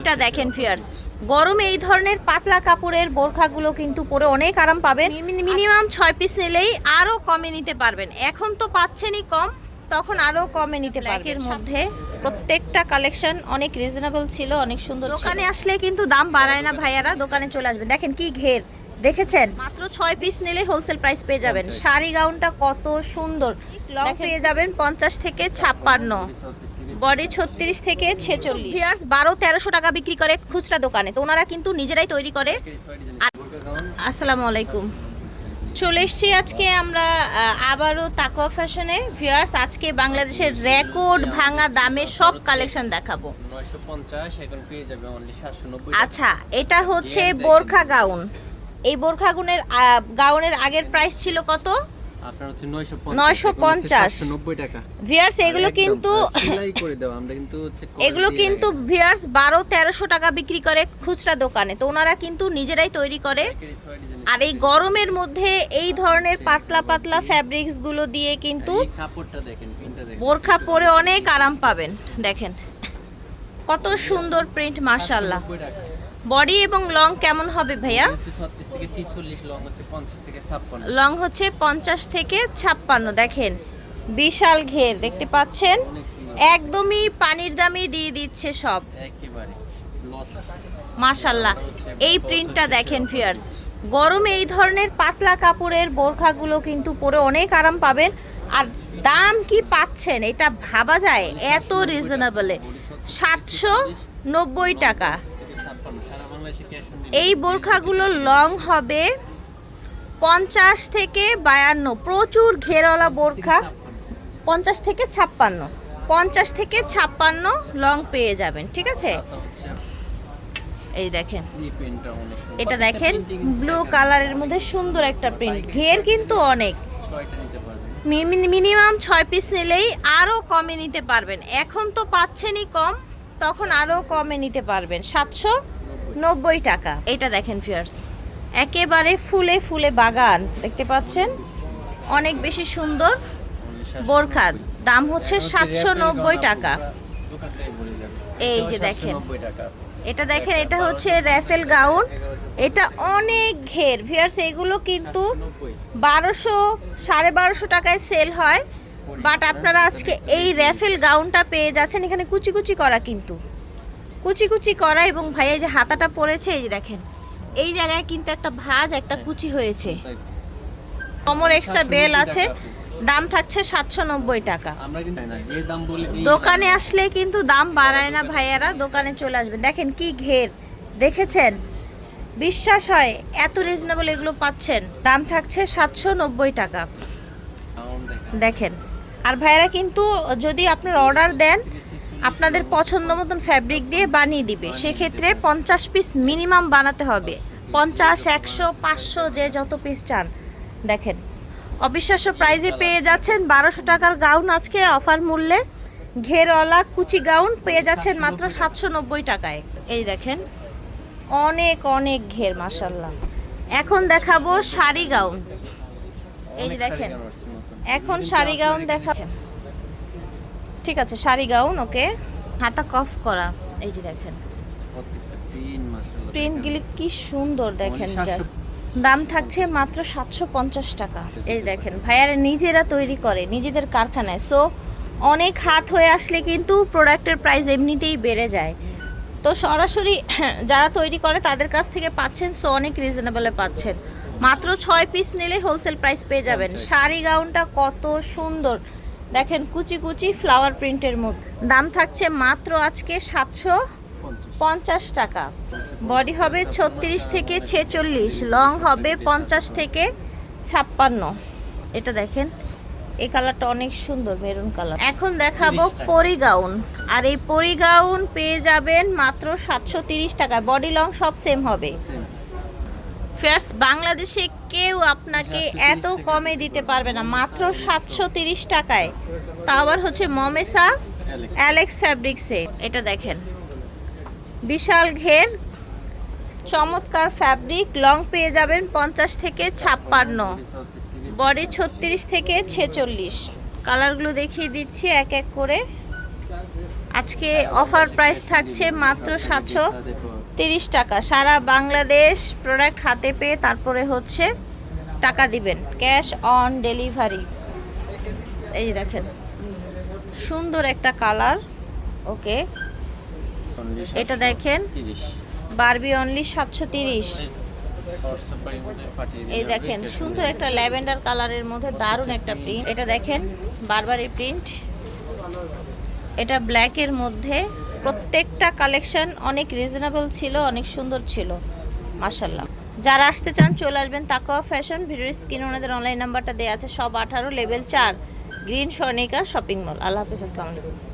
এটা দেখেন ফিয়ার্স গরমে এই ধরনের পাতলা কাপড়ের বোরখাগুলো কিন্তু পরে অনেক আরাম পাবেন। মিনিমাম ছয় পিস নিলেই আরও কমে নিতে পারবেন। এখন তো পাচ্ছেনই কম তখন আরও কমে নিতে পারবেন। মধ্যে প্রত্যেকটা কালেকশন অনেক রিজনেবল ছিল অনেক সুন্দর দোকানে আসলে কিন্তু দাম বাড়ায় না ভাইয়ারা দোকানে চলে আসবে। দেখেন কি ঘের দেখেছেন? মাত্র ছয় পিস নিলে হোলসেল প্রাইস পেয়ে যাবেন। শাড়ি গাউনটা কত সুন্দর। লং পেয়ে যাবেন পঞ্চাশ থেকে ছাপ্পান্ন। বডি ছত্রিশ থেকে ছেচল্লিশ। ভিয়ার্স বারো তেরোশো টাকা বিক্রি করে খুচরা দোকানে। তো ওনারা কিন্তু নিজেরাই তৈরি করে। আসসালামু আলাইকুম। চলে এসছি আজকে আমরা আবারও তাকোয়া ফ্যাশনে ভিয়ার্স আজকে বাংলাদেশের রেকর্ড ভাঙা দামে সব কালেকশন দেখাবো। 950 এখন পেয়ে যাবে অনলি 790 আচ্ছা এটা হচ্ছে বোরখা গাউন এই বোরখা গুনের গাউনের আগের প্রাইস ছিল কত? আপনার হচ্ছে 950 950 790 টাকা। ভিয়ার্স এগুলো কিন্তু এগুলো কিন্তু ভিয়ার্স বারো তেরোশো টাকা বিক্রি করে খুচরা দোকানে। তো ওনারা কিন্তু নিজেরাই তৈরি করে। আর এই গরমের মধ্যে এই ধরনের পাতলা পাতলা ফ্যাব্রিক্সগুলো দিয়ে কিন্তু দেখেন বোরখা পরে অনেক আরাম পাবেন দেখেন। কত সুন্দর প্রিন্ট মাশাল্লাহ 90 টাকা। বডি এবং লং কেমন হবে ভাইয়া? 36 থেকে 46 লং হচ্ছে 50 থেকে 56 লং হচ্ছে পঞ্চাশ থেকে ছাপ্পান্ন দেখেন। বিশাল ঘের দেখতে পাচ্ছেন? একদমই পানির দামে দিয়ে দিচ্ছে সব। মাশাল্লাহ। এই প্রিন্টটা দেখেন ফিয়ার্স গরমে এই ধরনের পাতলা কাপড়ের বোরখাগুলো কিন্তু পরে অনেক আরাম পাবেন। আর দাম কি পাচ্ছেন এটা ভাবা যায় এত রিজনেবলে সাতশো নব্বই টাকা। এই বোরখাগুলো লং হবে পঞ্চাশ থেকে বায়ান্ন। প্রচুর ঘেরওয়ালা বোরখা। পঞ্চাশ থেকে ছাপ্পান্ন। পঞ্চাশ থেকে ছাপ্পান্ন। লং পেয়ে যাবেন ঠিক আছে? এই দেখেন। এটা দেখেন ব্লু কালারের মধ্যে সুন্দর একটা প্রিন্ট ঘের কিন্তু অনেক। মিনিমাম ছয় পিস নিলেই আরও কমে নিতে পারবেন। এখন তো পাচ্ছেনই কম তখন আরও কমে নিতে পারবেন। সাতশো নব্বই টাকা। এটা দেখেন ফিয়ার্স একেবারে ফুলে ফুলে বাগান দেখতে পাচ্ছেন? অনেক বেশি সুন্দর Only বোরখা দাম হচ্ছে সাতশো নব্বই টাকা। এই যে দেখেন। এটা দেখেন এটা হচ্ছে র্যাফেল গাউন। এটা অনেক ঘের। ভিয়ার্স এগুলো কিন্তু বারোশো সাড়ে বারোশো টাকায় সেল হয়। বাট আপনারা আজকে এই র্যাফেল গাউনটা পেয়ে যাচ্ছেন। এখানে কুচি কুচি করা কিন্তু। কুচি কুচি করা এবং ভাইয়া যে হাতাটা পড়েছে এই যে দেখেন এই জায়গায় কিন্তু একটা ভাঁজ একটা কুচি হয়েছে। কমর এক্সট্রা বেল আছে দাম থাকছে সাতশো নব্বই টাকা। দোকানে আসলে কিন্তু দাম বাড়ায় না ভাইয়ারা দোকানে চলে আসবে। দেখেন কি ঘের দেখেছেন? বিশ্বাস হয় এত রিজনেবল এগুলো পাচ্ছেন দাম থাকছে সাতশো নব্বই টাকা। দেখেন। আর ভাইয়ারা কিন্তু যদি আপনার অর্ডার দেন থেকে 46 আপনাদের পছন্দ মতন ফ্যাব্রিক দিয়ে বানিয়ে দিবে। সেক্ষেত্রে পঞ্চাশ পিস মিনিমাম বানাতে হবে। পঞ্চাশ একশো পাঁচশো যে যত পিস চান। দেখেন অবিশ্বাস্য প্রাইজে পেয়ে যাচ্ছেন বারোশো টাকার গাউন আজকে অফার মূল্যে। ঘেরওয়ালা কুচি গাউন পেয়ে যাচ্ছেন মাত্র সাতশো নব্বই টাকায়। এই দেখেন অনেক অনেক ঘের মাসাল্লাহ এখন দেখাবো শাড়ি গাউন এই দেখেন। এখন শাড়ি গাউন দেখা ঠিক আছে শাড়ি গাউন ওকে। হাতা কফ করা এই যে দেখেন। প্রিন্টগুলি কি সুন্দর দেখেন জাস্ট দাম থাকছে মাত্র সাতশো পঞ্চাশ টাকা। এই দেখেন ভাইয়ারা নিজেরা তৈরি করে নিজেদের কারখানায়। সো অনেক হাত হয়ে আসলে কিন্তু প্রোডাক্টের প্রাইস এমনিতেই বেড়ে যায়। তো সরাসরি যারা তৈরি করে তাদের কাছ থেকে পাচ্ছেন সো অনেক রিজনেবলে পাচ্ছেন। মাত্র ছয় পিস নিলে হোলসেল প্রাইস পেয়ে যাবেন। শাড়ি গাউনটা কত সুন্দর। দেখেন কুচি কুচি ফ্লাওয়ার প্রিন্টের মধ্যে দাম থাকছে মাত্র আজকে সাতশো পঞ্চাশ। টাকা বডি হবে ছত্রিশ থেকে ছেচল্লিশ লং হবে পঞ্চাশ থেকে ছাপ্পান্ন এটা দেখেন এই কালারটা অনেক সুন্দর মেরুন কালার এখন দেখাবো 30 টাকা। পরি গাউন আর এই পরি গাউন পেয়ে যাবেন মাত্র সাতশো তিরিশ টাকা বডি লং সব সেম হবে। ফেয়ার্স বাংলাদেশে কেউ আপনাকে এত কমে দিতে পারবে না। মাত্র সাতশো তিরিশ টাকায়। তা আবার হচ্ছে মমেসা। অ্যালেক্স ফ্যাব্রিক্সে এটা দেখেন। বিশাল ঘের চমৎকার ফ্যাব্রিক লং পেয়ে যাবেন পঞ্চাশ থেকে ছাপ্পান্ন। বডি 36 থেকে বডি ছত্রিশ থেকে ছেচল্লিশ। কালারগুলো দেখিয়ে দিচ্ছি এক এক করে। আজকে অফার প্রাইস থাকছে মাত্র সাতশো তিরিশ টাকা। সারা বাংলাদেশ প্রোডাক্ট হাতে পেয়ে তারপরে হচ্ছে টাকা দিবেন। ক্যাশ অন ডেলিভারি এই দেখেন সুন্দর একটা কালার ওকে এটা দেখেন বারবি অনলি সাতশো তিরিশ। এই দেখেন সুন্দর একটা ল্যাভেন্ডার কালারের মধ্যে দারুণ একটা প্রিন্ট এটা দেখেন বারবারি প্রিন্ট এটা ব্ল্যাকের মধ্যে প্রত্যেকটা কালেকশন অনেক রিজনেবল ছিল, অনেক সুন্দর ছিল। মাসাল্লাহ যারা আসতে চান, চলে আসবেন তাকোয়া ফ্যাশন ভিডিওর স্ক্রিন ওনাদের অনলাইন নাম্বারটা দেওয়া আছে। সব আঠারো লেভেল চার গ্রিন স্বর্ণিকা শপিং মল আল্লাহ হাফিজ, আসসালামু আলাইকুম।